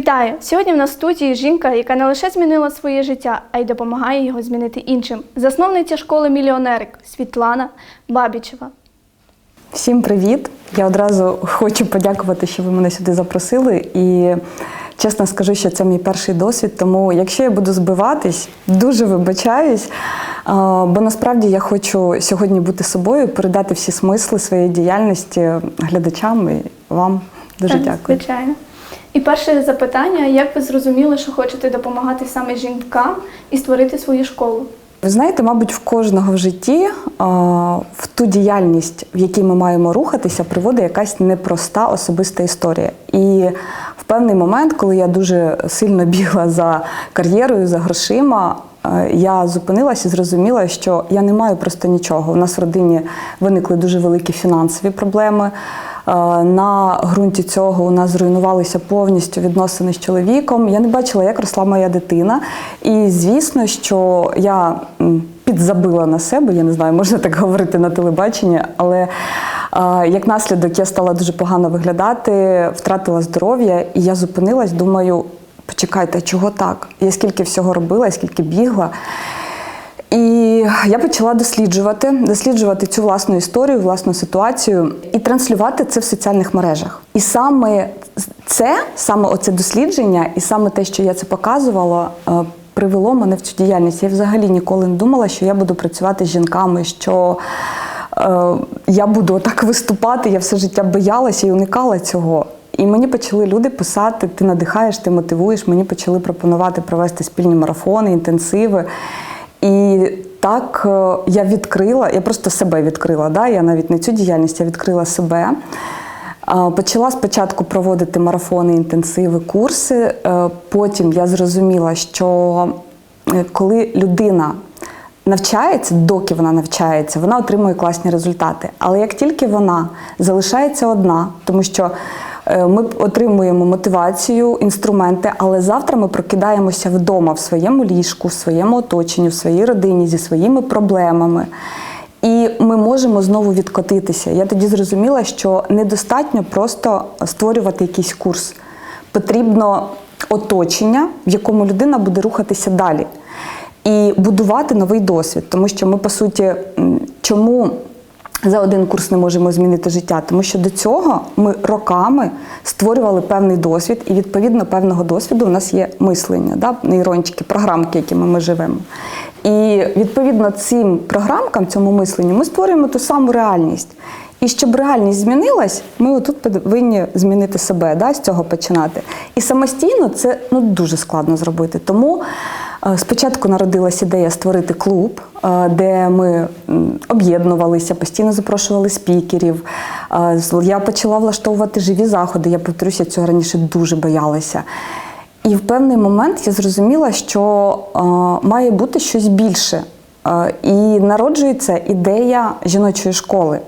Вітаю! Сьогодні в нас в студії жінка, яка не лише змінила своє життя, а й допомагає його змінити іншим. Засновниця школи мільйонерик Світлана Бабічева. Всім привіт! Я одразу хочу подякувати, що ви мене сюди запросили. І чесно скажу, що це мій перший досвід. Тому, якщо я буду збиватись, дуже вибачаюсь. Бо насправді я хочу сьогодні бути собою, передати всі смисли своєї діяльності глядачам і вам. Дуже Так, дякую. Звичайно. І перше запитання: як ви зрозуміли, що хочете допомагати саме жінкам і створити свою школу? Ви знаєте, мабуть, в кожного в житті в ту діяльність, в якій ми маємо рухатися, приводить якась непроста особиста історія. І в певний момент, коли я дуже сильно бігла за кар'єрою, за грошима, е, я зупинилася і зрозуміла, що я не маю просто нічого. У нас в родині виникли дуже великі фінансові проблеми. Е, На ґрунті цього у нас зруйнувалися повністю відносини з чоловіком. Я не бачила, як росла моя дитина. І звісно, що я підзабила на себе, я не знаю, можна так говорити на телебаченні, але е, як наслідок я стала дуже погано виглядати, втратила здоров'я, і я зупинилась, думаю, почекайте, чого так? Я скільки всього робила, я скільки бігла. І я почала досліджувати, досліджувати цю власну історію, власну ситуацію і транслювати це в соціальних мережах. І саме це, саме оце дослідження, і саме те, що я це показувала, е, привело мене в цю діяльність. Я взагалі ніколи не думала, що я буду працювати з жінками, що е, я буду так виступати. Я все життя боялася і уникала цього. І мені почали люди писати: ти надихаєш, ти мотивуєш. Мені почали пропонувати провести спільні марафони, інтенсиви. І так е, я відкрила, я просто себе відкрила. Да? Я навіть не цю діяльність, я відкрила себе. Почала спочатку проводити марафони, інтенсиви, курси. Е, Потім я зрозуміла, що е, коли людина навчається, доки вона навчається, вона отримує класні результати. Але як тільки вона залишається одна, тому що е, ми отримуємо мотивацію, інструменти, але завтра ми прокидаємося вдома в своєму ліжку, в своєму оточенні, в своїй родині зі своїми проблемами. І ми можемо знову відкотитися. Я тоді зрозуміла, що недостатньо просто створювати якийсь курс. Потрібно оточення, в якому людина буде рухатися далі. І будувати новий досвід. Тому що ми, по суті, чому за один курс не можемо змінити життя? Тому що до цього ми роками створювали певний досвід, і відповідно певного досвіду у нас є мислення, да? нейрончики, програмки, якими ми живемо. І відповідно цим програмкам, цьому мисленню, ми створюємо ту саму реальність. І щоб реальність змінилась, ми отут повинні змінити себе, да, з цього починати. І самостійно це ну, дуже складно зробити. Тому е, спочатку народилась ідея створити клуб, е, де ми об'єднувалися, постійно запрошували спікерів. Е, Я почала влаштовувати живі заходи. Я повторюся, цього раніше дуже боялася. І в певний момент я зрозуміла, що має бути щось більше. І народжується ідея жіночої школи.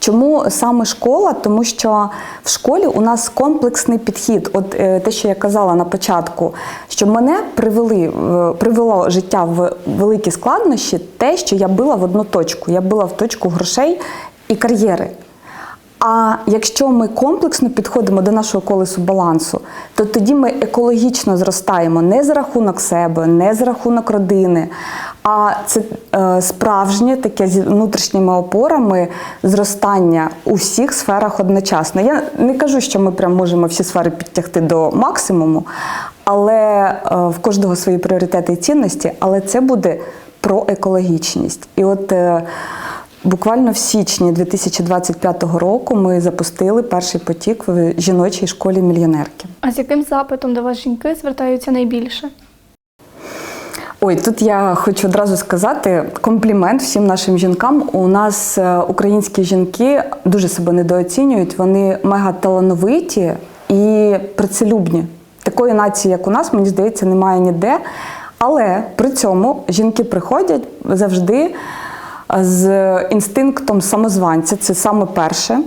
Чому саме школа? Тому що в школі у нас комплексний підхід. От е, те, що я казала на початку, що мене привели, в- привело життя в великі складнощі, те, що я била в одну точку. Я била в точку грошей і кар'єри. А якщо ми комплексно підходимо до нашого колесу балансу, то тоді ми екологічно зростаємо не за рахунок себе, не за рахунок родини, а це е, справжнє таке зі внутрішніми опорами зростання у всіх сферах одночасно. Я не кажу, що ми прям можемо всі сфери підтягти до максимуму, але е, в кожного свої пріоритети і цінності, але це буде про екологічність. І от е, Буквально в січні 2025 року ми запустили перший потік в жіночій школі мільйонерки. А з яким запитом до вас жінки звертаються найбільше? Ой, тут я хочу одразу сказати комплімент всім нашим жінкам. У нас е, українські жінки дуже себе недооцінюють. Вони мега талановиті і працелюбні. Такої нації, як у нас, мені здається, немає ніде. Але при цьому жінки приходять завжди з інстинктом самозванця. Це саме перше.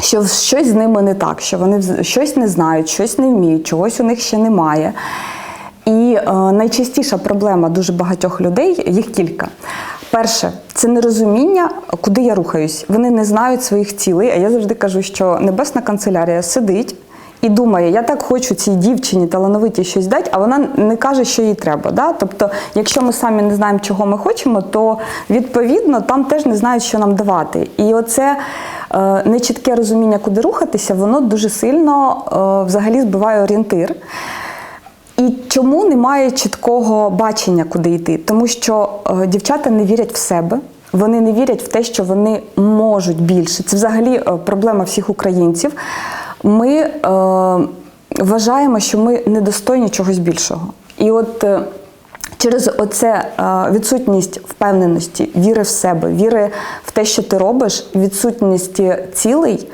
Що щось з ними не так, що вони щось не знають, щось не вміють, чогось у них ще немає. І е, найчастіша проблема дуже багатьох людей, їх кілька. Перше, це нерозуміння, куди я рухаюсь. Вони не знають своїх цілей. А я завжди кажу, що небесна канцелярія сидить і думає, я так хочу цій дівчині талановитій щось дати, а вона не каже, що їй треба. Да? Тобто, якщо ми самі не знаємо, чого ми хочемо, то відповідно там теж не знають, що нам давати. І оце е, нечітке розуміння, куди рухатися, воно дуже сильно е, взагалі збиває орієнтир. І чому немає чіткого бачення, куди йти? Тому що е, дівчата не вірять в себе, вони не вірять в те, що вони можуть більше. Це взагалі е, проблема всіх українців. Ми е, вважаємо, що ми недостойні чогось більшого. І от е, через оце е, відсутність впевненості, віри в себе, віри в те, що ти робиш, відсутності цілей.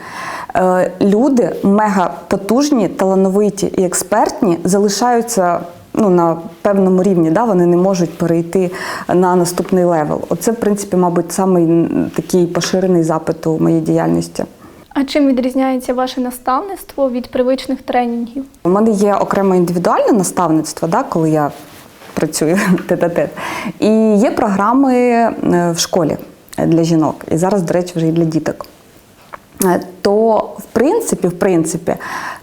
Е, Люди мега потужні, талановиті і експертні залишаються ну, на певному рівні, да? вони не можуть перейти на наступний левел. Оце, в принципі, мабуть, самий такий поширений запит у моїй діяльності. А чим відрізняється ваше наставництво від привичних тренінгів? У мене є окреме індивідуальне наставництво, да, коли я працюю тет-а-тет. І є програми е, в школі для жінок. І зараз, до речі, вже і для діток. Е, То, в принципі, в принципі,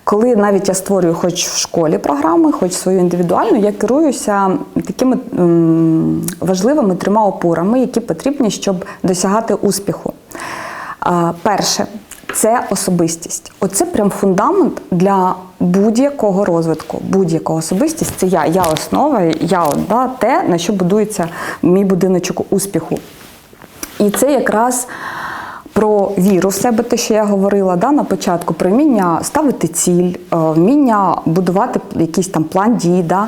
коли навіть я створюю хоч в школі програми, хоч свою індивідуальну, я керуюся такими важливими трьома опорами, які потрібні, щоб досягати успіху. Перше це особистість. Оце прям фундамент для будь-якого розвитку. Будь-якого особистість це я. Я основа, я да, те, на що будується мій будиночок успіху. І це якраз про віру в себе, те, що я говорила да, на початку, про вміння ставити ціль, е, вміння будувати якийсь там план дій, да,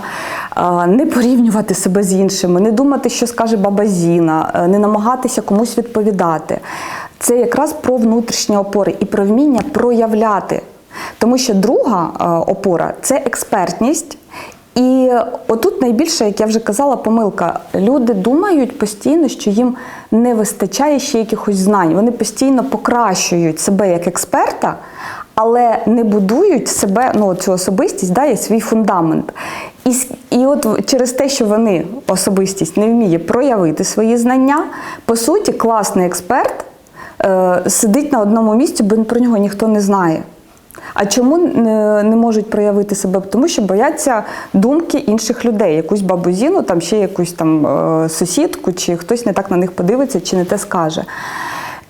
е, не порівнювати себе з іншими, не думати, що скаже баба Зіна, е, не намагатися комусь відповідати. Це якраз про внутрішні опори і про вміння проявляти. Тому що друга е, опора це експертність. І отут найбільше, як я вже казала, помилка. Люди думають постійно, що їм не вистачає ще якихось знань. Вони постійно покращують себе як експерта, але не будують себе, ну, цю особистість, да, є свій фундамент. І, і от через те, що вони особистість не вміє проявити свої знання, по суті, класний експерт сидить на одному місці, бо про нього ніхто не знає. А чому не, не можуть проявити себе? Тому що бояться думки інших людей, якусь бабузіну, там ще якусь там е, сусідку, чи хтось не так на них подивиться, чи не те скаже.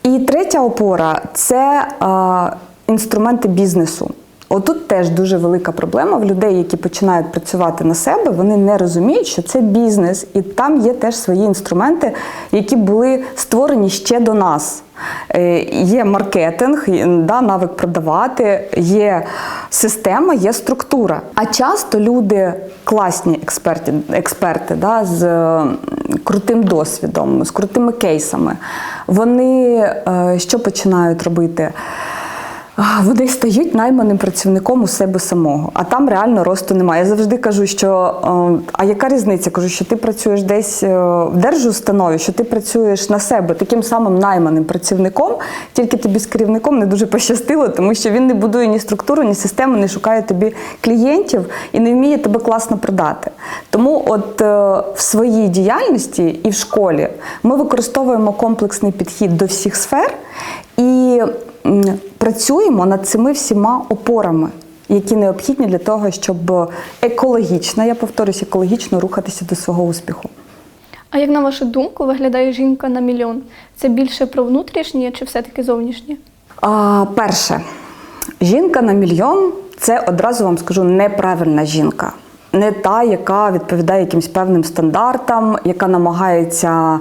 І третя опора це е, інструменти бізнесу. Отут теж дуже велика проблема в людей, які починають працювати на себе, вони не розуміють, що це бізнес, і там є теж свої інструменти, які були створені ще до нас. Е, Є маркетинг, да, навик продавати, є система, є структура. А часто люди класні експерти, експерти да, з е, крутим досвідом, з крутими кейсами. Вони е, що починають робити? Вони стають найманим працівником у себе самого, а там реально росту немає. Я завжди кажу, що е, а яка різниця? Кажу, що ти працюєш десь е, в держустанові, що ти працюєш на себе таким самим найманим працівником, тільки тобі з керівником не дуже пощастило, тому що він не будує ні структуру, ні систему, не шукає тобі клієнтів і не вміє тебе класно продати. Тому, от е, в своїй діяльності і в школі ми використовуємо комплексний підхід до всіх сфер і працюємо над цими всіма опорами, які необхідні для того, щоб екологічно, я повторюсь, екологічно рухатися до свого успіху. А як на вашу думку виглядає жінка на мільйон? Це більше про внутрішнє чи все-таки зовнішнє? А, перше, жінка на мільйон це одразу вам скажу неправильна жінка. Не та, яка відповідає якимсь певним стандартам, яка намагається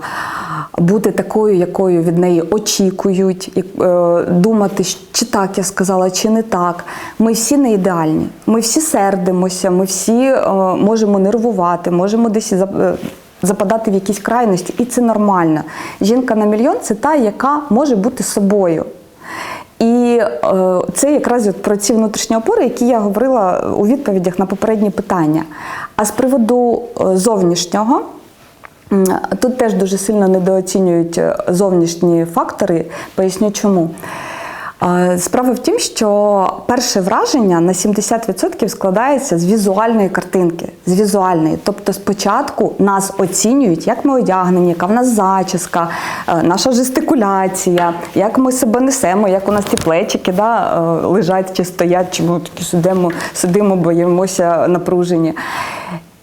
бути такою, якою від неї очікують, е, думати, чи так я сказала, чи не так. Ми всі не ідеальні. Ми всі сердимося, ми всі е, можемо нервувати, можемо десь е, западати в якісь крайності, і це нормально. Жінка на мільйон це та, яка може бути собою. І е, це якраз от про ці внутрішні опори, які я говорила у відповідях на попередні питання. А з приводу е, зовнішнього, тут теж дуже сильно недооцінюють е, зовнішні фактори. Поясню чому. Е, Справа в тім, що перше враження на 70% складається з візуальної картинки, з візуальної. Тобто спочатку нас оцінюють, як ми одягнені, яка в нас зачіска, е, наша жестикуляція, як ми себе несемо, як у нас ті плечики да, е, лежать чи стоять, чи ми такі сидимо, сидимо, боїмося напружені.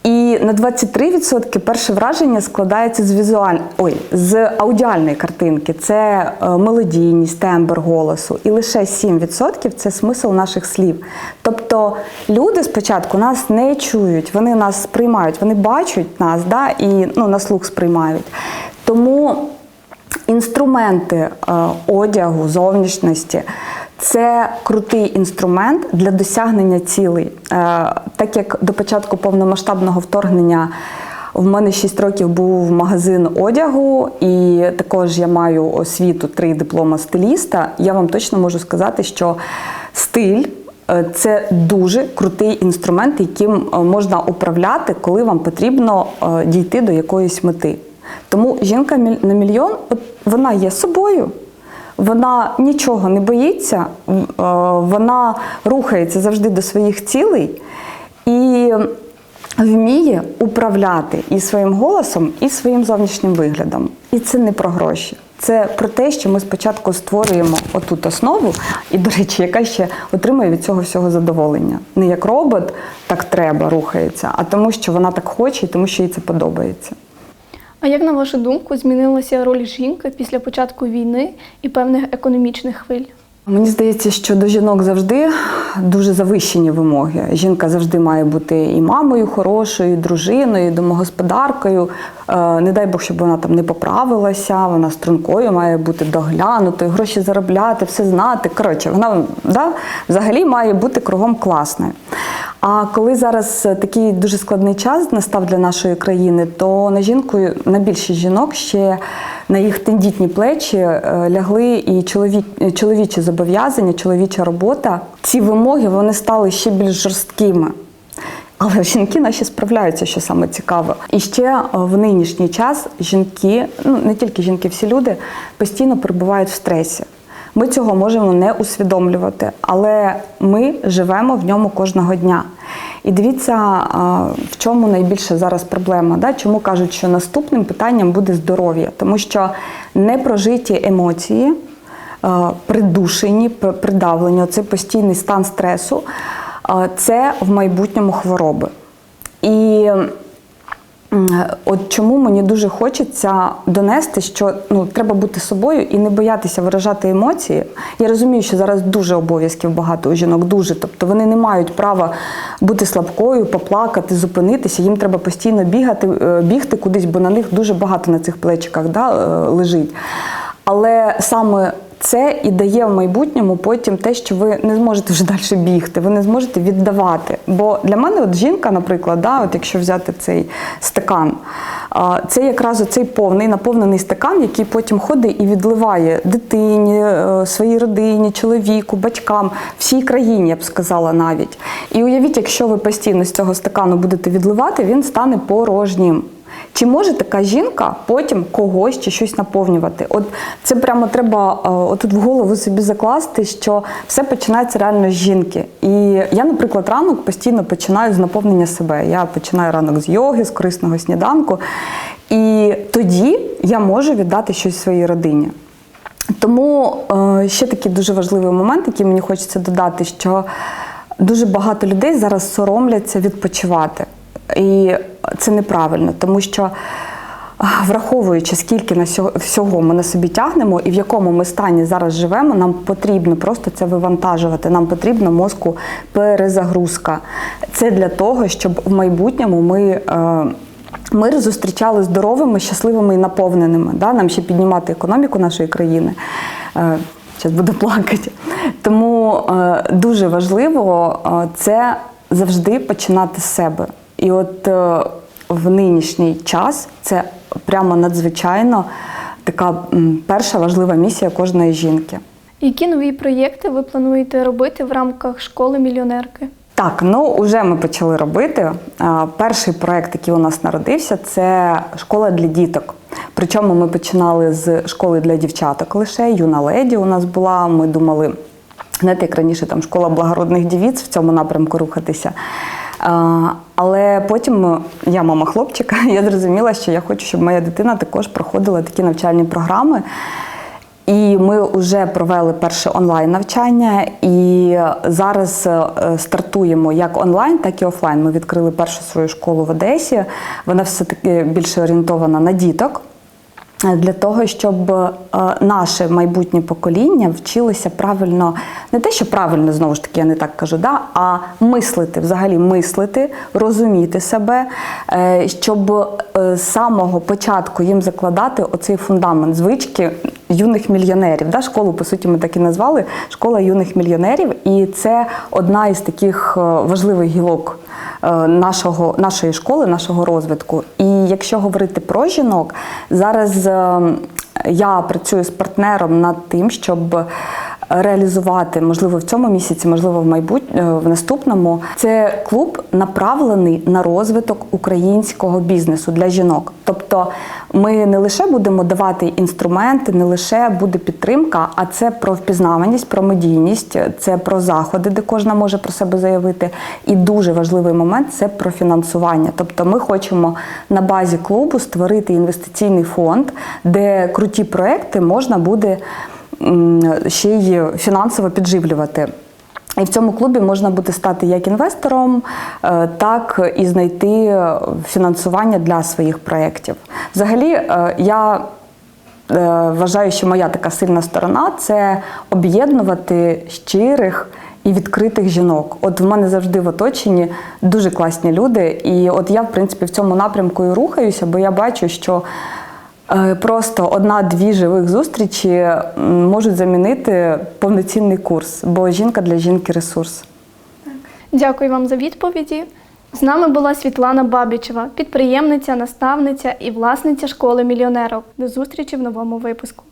І на 23% перше враження складається з візуаль... Ой, з аудіальної картинки. Це е, мелодійність, тембр голосу. І лише 7% це смисл наших слів. Тобто люди спочатку нас не чують, вони нас сприймають, вони бачать нас да, і ну, на слух сприймають. Тому інструменти е, одягу, зовнішності це крутий інструмент для досягнення цілей. Е, Так як до початку повномасштабного вторгнення в мене 6 років був магазин одягу, і також я маю освіту три диплома стиліста. Я вам точно можу сказати, що стиль. е, Це дуже крутий інструмент, яким е, можна управляти, коли вам потрібно дійти до якоїсь мети. Тому жінка на мільйон, от вона є собою, вона нічого не боїться, е, вона рухається завжди до своїх цілей і вміє управляти і своїм голосом, і своїм зовнішнім виглядом. І це не про гроші. Це про те, що ми спочатку створюємо отут основу, і, до речі, яка ще отримує від цього всього задоволення. Не як робот так треба рухається, а тому, що вона так хоче, і тому що їй це подобається. А як на вашу думку змінилася роль жінки після початку війни і певних економічних хвиль? Мені здається, що до жінок завжди дуже завищені вимоги. Жінка завжди має бути і мамою хорошою, і дружиною, і домогосподаркою. Е, Не дай Бог, щоб вона там не поправилася, вона стрункою має бути доглянутою, гроші заробляти, все знати. Коротше, вона да, взагалі має бути кругом класною. А коли зараз такий дуже складний час настав для нашої країни, то на жінку, на більшість жінок ще на їх тендітні плечі е, лягли і чоловік, чоловічі зобов'язання, чоловіча робота. Ці вимоги вони стали ще більш жорсткими. Але жінки наші справляються, що саме цікаво. І ще е, в нинішній час жінки, ну не тільки жінки, всі люди постійно перебувають в стресі. Ми цього можемо не усвідомлювати, але ми живемо в ньому кожного дня. І дивіться, в чому найбільша зараз проблема. Да? Чому кажуть, що наступним питанням буде здоров'я, тому що непрожиті емоції, е, придушені, придавлені, це постійний стан стресу, е, це в майбутньому хвороби. І От чому мені дуже хочеться донести, що ну треба бути собою і не боятися виражати емоції. Я розумію, що зараз дуже обов'язків багато у жінок, дуже. Тобто вони не мають права бути слабкою, поплакати, зупинитися. Їм треба постійно бігати, е, бігти кудись, бо на них дуже багато на цих плечиках да, е, лежить. Але саме це і дає в майбутньому потім те, що ви не зможете вже далі бігти, ви не зможете віддавати. Бо для мене, от жінка, наприклад, да, от якщо взяти цей стакан, це якраз оцей повний наповнений стакан, який потім ходить і відливає дитині, е, своїй родині, чоловіку, батькам, всій країні, я б сказала навіть. І уявіть, якщо ви постійно з цього стакану будете відливати, він стане порожнім. Чи може така жінка потім когось чи щось наповнювати? От це прямо треба е, отут в голову собі закласти, що все починається реально з жінки. І я, наприклад, ранок постійно починаю з наповнення себе. Я починаю ранок з йоги, з корисного сніданку. І тоді я можу віддати щось своїй родині. Тому е, ще такий дуже важливий момент, який мені хочеться додати, що дуже багато людей зараз соромляться відпочивати. І це неправильно, тому що враховуючи, скільки на сьо- всього ми на собі тягнемо і в якому ми стані зараз живемо, нам потрібно просто це вивантажувати. Нам потрібно мозку перезагрузка. Це для того, щоб в майбутньому ми. Е, Мир зустрічали здоровими, щасливими і наповненими. Да? Нам ще піднімати економіку нашої країни. Зараз буду плакати. Тому е, дуже важливо е, це завжди починати з себе. І от е, в нинішній час це прямо надзвичайно така перша важлива місія кожної жінки. Які нові проєкти ви плануєте робити в рамках школи мільйонерки? Так, ну вже ми почали робити. Перший проект, який у нас народився, це школа для діток. Причому ми починали з школи для дівчаток лише, юна леді у нас була. Ми думали, знаєте, як раніше там школа благородних дівіць в цьому напрямку рухатися. Але потім я мама хлопчика, я зрозуміла, що я хочу, щоб моя дитина також проходила такі навчальні програми. І ми вже провели перше онлайн навчання, і зараз е, стартуємо як онлайн, так і офлайн. Ми відкрили першу свою школу в Одесі. Вона все таки більше орієнтована на діток. Для того, щоб е, наше майбутнє покоління вчилося правильно, не те, що правильно знову ж таки, я не так кажу, да, а мислити, взагалі мислити, розуміти себе, е, щоб е, з самого початку їм закладати оцей фундамент звички юних мільйонерів. Да? Школу, по суті, ми так і назвали школа юних мільйонерів. І це одна із таких важливих гілок нашого, нашої школи, нашого розвитку. І якщо говорити про жінок, зараз е, я працюю з партнером над тим, щоб реалізувати, можливо, в цьому місяці, можливо, в майбутньому в наступному. Це клуб направлений на розвиток українського бізнесу для жінок. Тобто, ми не лише будемо давати інструменти, не лише буде підтримка, а це про впізнаваність, про медійність, це про заходи, де кожна може про себе заявити. І дуже важливий момент це про фінансування. Тобто, ми хочемо на базі клубу створити інвестиційний фонд, де круті проекти можна буде ще й фінансово підживлювати. І в цьому клубі можна буде стати як інвестором, е, так і знайти фінансування для своїх проєктів. Взагалі, е, я е, вважаю, що моя така сильна сторона це об'єднувати щирих і відкритих жінок. От в мене завжди в оточенні дуже класні люди. І от я, в принципі, в цьому напрямку і рухаюся, бо я бачу, що Просто одна-дві живих зустрічі можуть замінити повноцінний курс, бо жінка для жінки ресурс. Дякую вам за відповіді. З нами була Світлана Бабічева, підприємниця, наставниця і власниця школи мільйонерок. До зустрічі в новому випуску.